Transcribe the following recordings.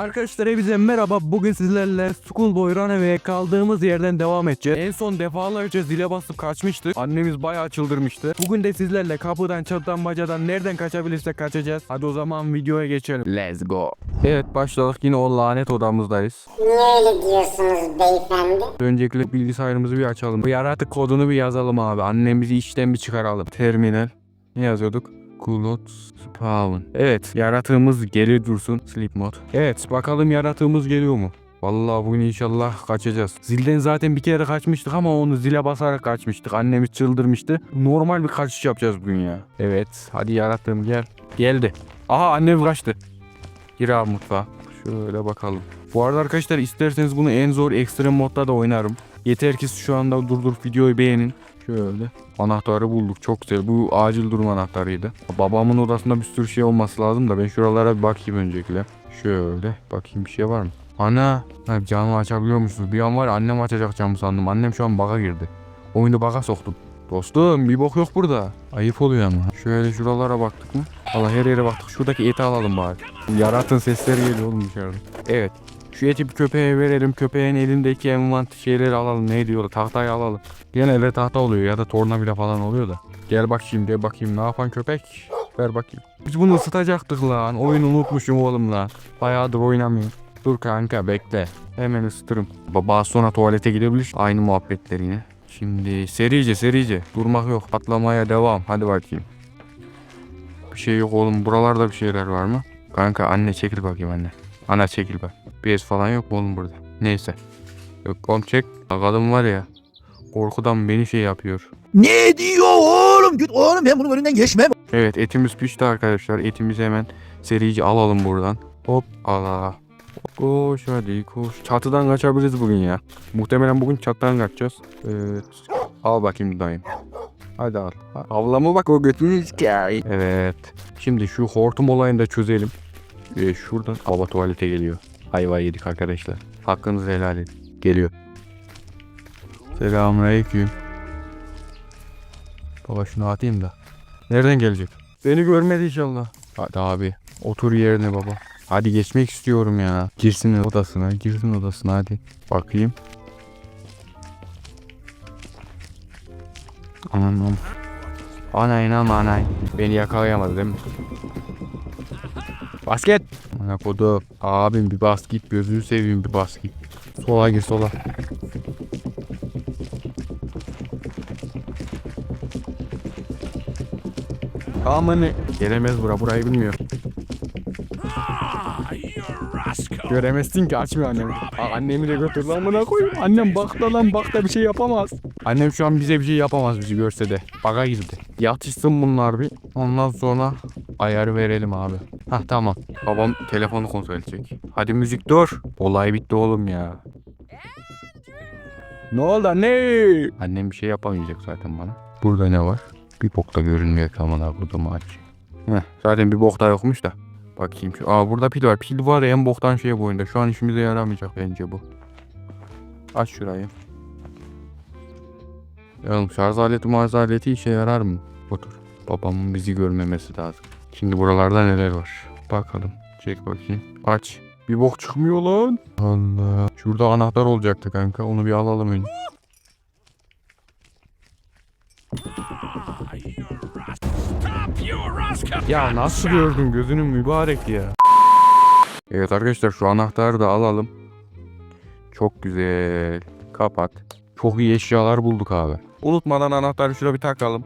Arkadaşlar hepinize merhaba. Bugün sizlerle Schoolboy Runaway'e kaldığımız yerden devam edeceğiz. En son defalarca zile basıp kaçmıştık. Annemiz bayağı çıldırmıştı. Bugün de sizlerle kapıdan, çatıdan, bacadan nereden kaçabilirsek kaçacağız. Hadi o zaman videoya geçelim. Let's go. Evet başladık. Yine o lanet odamızdayız. Niye öyle diyorsunuz beyefendi? Öncelikle bilgisayarımızı bir açalım. Bu yaratık kodunu bir yazalım abi. Annemizi işten bir çıkaralım. Terminal. Ne yazıyorduk? Kulot Spawn. Evet yaratığımız geri dursun. Sleep mod. Evet bakalım yaratığımız geliyor mu? Vallahi bugün inşallah kaçacağız. Zilden zaten bir kere kaçmıştık ama onu zile basarak kaçmıştık. Annemiz çıldırmıştı. Normal bir kaçış yapacağız bugün ya. Evet hadi yaratığım gel. Geldi. Aha annem kaçtı. Gir abi mutfağa. Şöyle bakalım. Bu arada arkadaşlar isterseniz bunu en zor ekstrem modda da oynarım. Yeter ki şu anda durdurup videoyu beğenin. Şöyle. Anahtarı bulduk. Çok güzel. Bu acil durum anahtarıydı. Babamın odasında bir sürü şey olması lazım da ben şuralara bir bakayım öncelikle. Şöyle. Bakayım bir şey var mı? Ana. Ha, camı açabiliyormuşsunuz. Bir an var annem açacak camı sandım. Annem şu an bug'a girdi. Oyunu bug'a soktum. Dostum bir bok yok burada. Ayıp oluyor ama. Şöyle şuralara baktık mı? Allah her yere baktık. Şuradaki eti alalım bari. Yaratın sesleri geliyor oğlum dışarıda. Evet. Şu eti bir köpeğe verelim. Köpeğin elindeki envant şeyleri alalım. Ne diyorlar? Tahtayı alalım. Genelde tahta oluyor ya da tornavida falan oluyor da. Gel bak şimdi bakayım ne yapan köpek. Ver bakayım. Biz bunu ısıtacaktık lan. Oyunu unutmuşum oğlum lan. Bayağıdır oynamıyorum. Dur kanka bekle. Hemen ısıtırım. Baba sonra tuvalete gidebilir. Aynı muhabbetler yine. Şimdi serice serice. Durmak yok. Patlamaya devam. Hadi bakayım. Bir şey yok oğlum. Buralarda bir şeyler var mı? Kanka anne çekil bakayım anne. Ana çekil bak. Bez falan yok mu oğlum burada? Neyse. Yok oğlum çek. Kadın var ya. Korkudan beni şey yapıyor. Ne diyor oğlum? Git oğlum ben bunun önünden geçmem. Evet etimiz pişti arkadaşlar. Etimizi hemen serici alalım buradan. Hop ala. Koş hadi koş. Çatıdan kaçabiliriz bugün ya. Muhtemelen bugün çatıdan kaçacağız. Evet. Al bakayım dayım. Hadi al. Avlama bak o götünü. Evet. Şimdi şu hortum olayını da çözelim. Ee, şuradan baba tuvalete geliyor. Ayva yedik arkadaşlar. Hakkınızı helal edin. Geliyor. Selamünaleyküm. Baba şunu atayım da. Nereden gelecek? Beni görmedi inşallah. Hadi abi. Otur yerine baba. Hadi geçmek istiyorum ya. Girsin odasına. Girsin odasına hadi. Bakayım. Anam. Anayın ama anay. Beni yakalayamadı değil mi? Basket. Ana kodu. Abim bir bas git. Gözünü seveyim bir bas git. Sola gir sola. Amanı. Gelemez bura. Burayı bilmiyor. Göremezsin ki açmıyor annem. Aa, annemi de götür lan buna koyayım. Annem bak da lan bak da bir şey yapamaz. Annem şu an bize bir şey yapamaz bizi görse de. Baga girdi. Yatışsın bunlar bir. Ondan sonra ayarı verelim abi. Hah tamam. Babam telefonu kontrol edecek. Hadi müzik dur. Olay bitti oğlum ya. Ne oldu anne? Annem bir şey yapamayacak zaten bana. Burada ne var? Bir bok da görünmüyor ki aman burada mı aç? Heh, zaten bir bok da yokmuş da. Bakayım şu. Aa burada pil var. Pil var ya en boktan şey bu oyunda. Şu an işimize yaramayacak bence bu. Aç şurayı. Ya oğlum şarj aleti marz aleti işe yarar mı? Otur. Babamın bizi görmemesi lazım. Şimdi buralarda neler var? Bakalım. Çek bakayım. Aç. Bir bok çıkmıyor lan. Allah. Şurada anahtar olacaktı kanka. Onu bir alalım önce. Ya nasıl gördün gözünün mübarek ya. Evet arkadaşlar şu anahtarı da alalım. Çok güzel. Kapat. Çok iyi eşyalar bulduk abi. Unutmadan anahtarı şuraya bir takalım.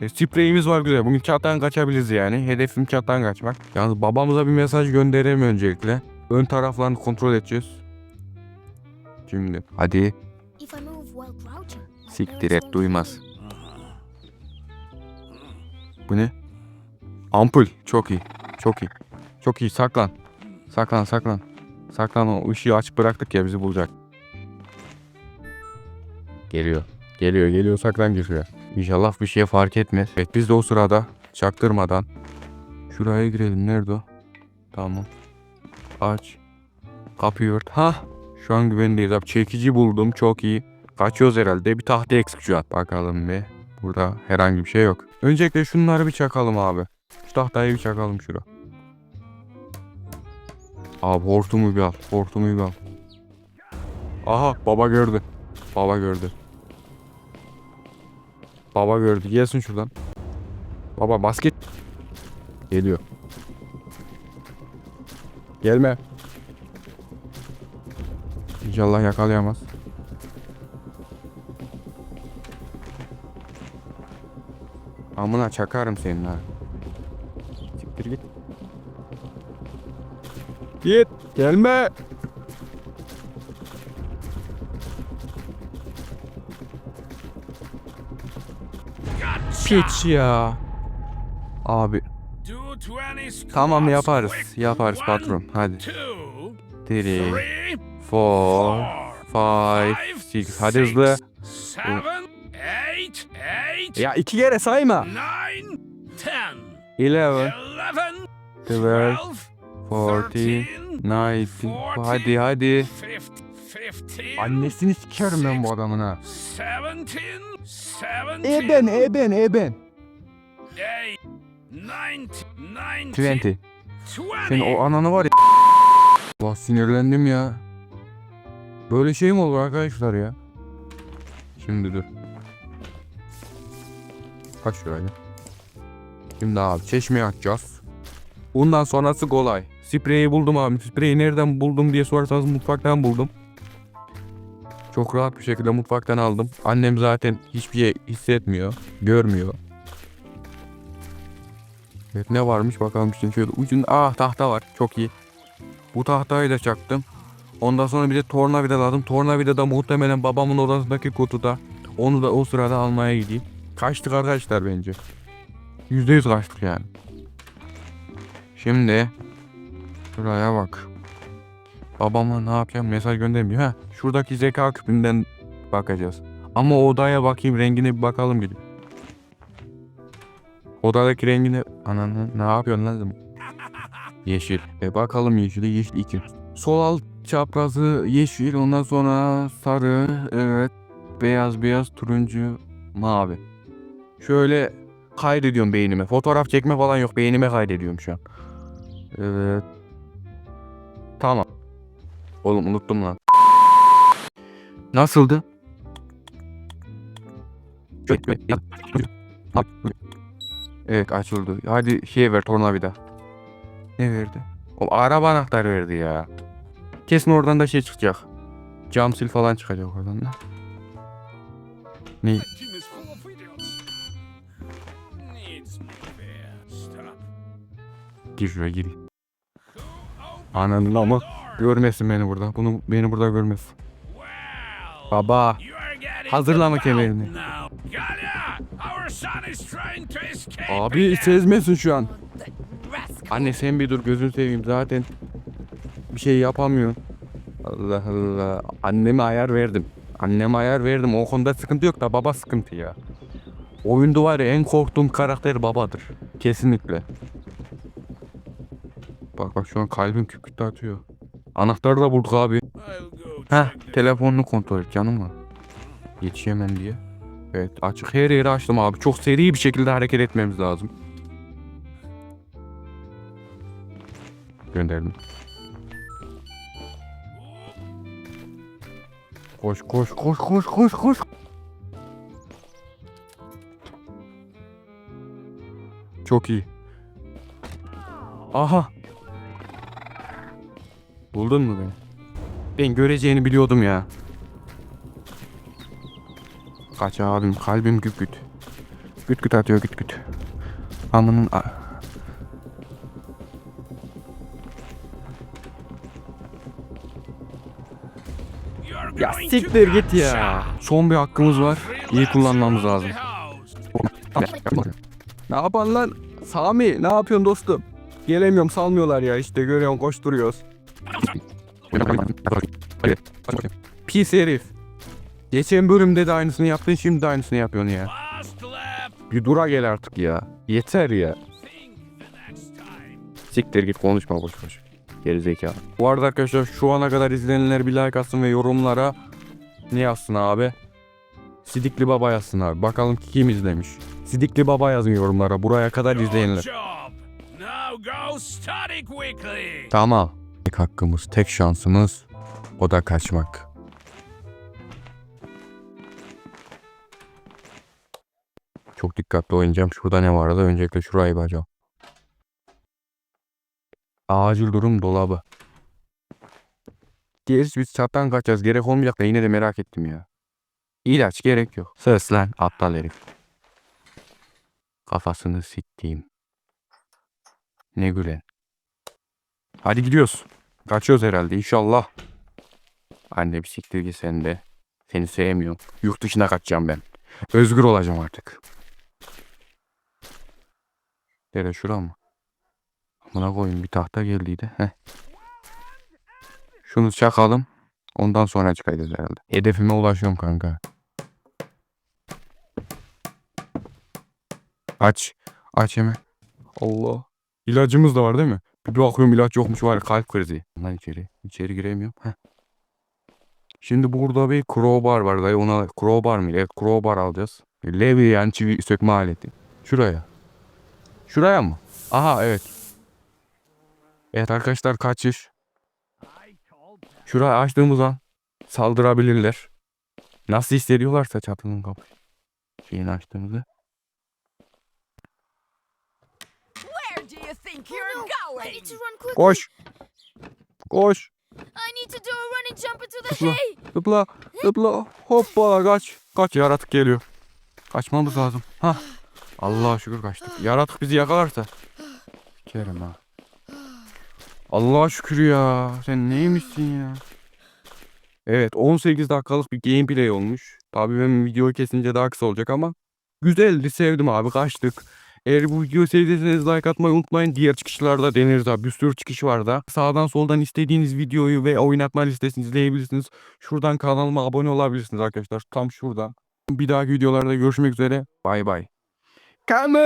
E, spreyimiz var güzel. Bugün çattan kaçabiliriz yani. Hedefim çattan kaçmak. Yalnız babamıza bir mesaj gönderelim öncelikle. Ön taraflarını kontrol edeceğiz. Şimdi hadi siktir et duymaz. Bu ne? Ampul. Çok iyi. Çok iyi. Çok iyi. Saklan. Saklan saklan. Saklan o ışığı açık bıraktık ya bizi bulacak. Geliyor. Geliyor geliyor saklan gir şuraya. İnşallah bir şeye fark etmez. Evet biz de o sırada çaktırmadan şuraya girelim. Nerede o? Tamam. Aç. Kapıyı ört. Ha. Şu an güvendeyiz abi. Çekici buldum. Çok iyi. Kaçıyoruz herhalde. Bir tahta eksik şu an. Bakalım bir. Burada herhangi bir şey yok. Öncelikle şunları bir çakalım abi. Şu tahtayı bir çakalım şura. Abi hortumu bir al. Hortumu bir al. Aha baba gördü. Baba gördü. Baba gördü. Gelsin şuradan. Baba basket. Geliyor. Gelme. İnşallah yakalayamaz. Amına çakarım senin ha. Siktir git. Git. Gelme. Piç ya. Abi tamam yaparız. Yaparız patron. Hadi. 3, 4, 5, 6. Hadi hızlı. Ya iki kere sayma. 11, 12, 14, 19. Hadi hadi. Annesini sikerim ben bu adamın ha. Eben eben eben. 20. Senin o ananı var ya. Allah sinirlendim ya. Böyle şey mi olur arkadaşlar ya? Şimdi dur. Kaç şurayı? Şimdi abi çeşmeye atacağız. Bundan sonrası kolay. Spreyi buldum abi. Spreyi nereden buldum diye sorarsanız mutfaktan buldum. Çok rahat bir şekilde mutfaktan aldım. Annem zaten hiçbir şey hissetmiyor, görmüyor. Evet ne varmış bakalım şimdi şöyle ucun ah tahta var çok iyi. Bu tahtayı da çaktım. Ondan sonra bir de tornavida lazım. Tornavida da muhtemelen babamın odasındaki kutuda. Onu da o sırada almaya gideyim. Kaçtık arkadaşlar bence. Yüzde yüz kaçtık yani. Şimdi şuraya bak. Babama ne yapacağım mesaj göndermiyor. Ha şuradaki zeka küpünden bakacağız. Ama odaya bakayım rengine bir bakalım gidip. Odadaki rengine ananı ne yapıyorsun lan? Yeşil. E bakalım yeşili yeşil 2. Sol alt çaprazı yeşil ondan sonra sarı evet beyaz beyaz turuncu mavi. Şöyle kaydediyorum beynime. Fotoğraf çekme falan yok beynime kaydediyorum şu an. Evet. Tamam. Oğlum unuttum lan. Nasıldı? Evet açıldı. Hadi şey ver tornavida. Ne verdi? O araba anahtarı verdi ya. Kesin oradan da şey çıkacak. Cam sil falan çıkacak oradan da. Ne? Gir şuraya gir. Ananın ama görmesin beni burada. Bunu beni burada görmesin. Baba hazırlama kemerini. Abi sezmesin şu an. Anne sen bir dur gözünü seveyim zaten bir şey yapamıyorsun. Allah Allah. Anneme ayar verdim. Anneme ayar verdim. O konuda sıkıntı yok da baba sıkıntı ya. Oyunda var ya en korktuğum karakter babadır. Kesinlikle. Bak bak şu an kalbim küp küt atıyor. Anahtarı da bulduk abi. Heh telefonunu kontrol et canım var. Yetişemem diye. Evet açık her yeri açtım abi. Çok seri bir şekilde hareket etmemiz lazım. Gönderdim. Koş koş koş koş koş koş. Çok iyi. Aha. Buldun mu beni? Ben göreceğini biliyordum ya. Kaç abim kalbim güt güt. Güt güt atıyor güt güt. Amının a- Ya siktir git ya. Son bir hakkımız var. İyi kullanmamız lazım. Ne yapan lan? Sami ne yapıyorsun dostum? Gelemiyorum salmıyorlar ya işte görüyorsun koşturuyoruz. Pis herif. Geçen bölümde de aynısını yaptın şimdi de aynısını yapıyorsun ya. Bir dura gel artık ya. Yeter ya. Siktir git konuşma boş boş. Gerizekalı. Bu arada arkadaşlar şu ana kadar izlenenler bir like atsın ve yorumlara ne yazsın abi? Sidikli Baba yazsın abi. Bakalım kim izlemiş. Sidikli Baba yazın yorumlara. Buraya kadar izleyenler. Tamam. Tek hakkımız, tek şansımız o da kaçmak. Çok dikkatli oynayacağım. Şurada ne vardı? Öncelikle şurayı bakacağım. Acil durum dolabı. Gerçi biz çattan kaçacağız. Gerek olmayacak da yine de merak ettim ya. İlaç gerek yok. Söz lan aptal herif. Kafasını siktiğim. Ne gülen. Hadi gidiyoruz. Kaçıyoruz herhalde inşallah. Anne bir siktir git sen de. Seni sevmiyorum. Yurt dışına kaçacağım ben. Özgür olacağım artık. Nere şura mı? Amına koyayım bir tahta geldiydi. Heh. Şunu çakalım. Ondan sonra çıkacağız herhalde. Hedefime ulaşıyorum kanka. Aç. Aç hemen. Allah. İlacımız da var değil mi? Bir bakıyorum ilaç yokmuş var kalp krizi. Lan içeri. İçeri giremiyorum. Heh. Şimdi burada bir crowbar var dayı ona crowbar mı? Evet crowbar alacağız. Levi yani çivi sökme aleti. Şuraya. Şuraya mı? Aha evet. Evet arkadaşlar kaçış. Şurayı açtığımız an saldırabilirler. Nasıl hissediyorlarsa çatının kapı. Şeyini açtığımızda. Do you think you're Oh, no, I going? need to run quickly. Koş. Koş. I need to do a running jump into the Zıpla. hay. Zıpla. Zıpla. Hoppa kaç. Kaç yaratık geliyor. Kaçmamız lazım. Ha. Allah'a şükür kaçtık. Yaratık bizi yakalarsa. Kerem ha. Allah'a şükür ya. Sen neymişsin ya? Evet 18 dakikalık bir gameplay olmuş. Tabii benim videoyu kesince daha kısa olacak ama güzeldi sevdim abi kaçtık. Eğer bu videoyu sevdiyseniz like atmayı unutmayın. Diğer çıkışlarda deneriz abi. Bir sürü çıkış var da. Sağdan soldan istediğiniz videoyu ve oynatma listesini izleyebilirsiniz. Şuradan kanalıma abone olabilirsiniz arkadaşlar. Tam şuradan. Bir dahaki videolarda görüşmek üzere. Bay bay. Come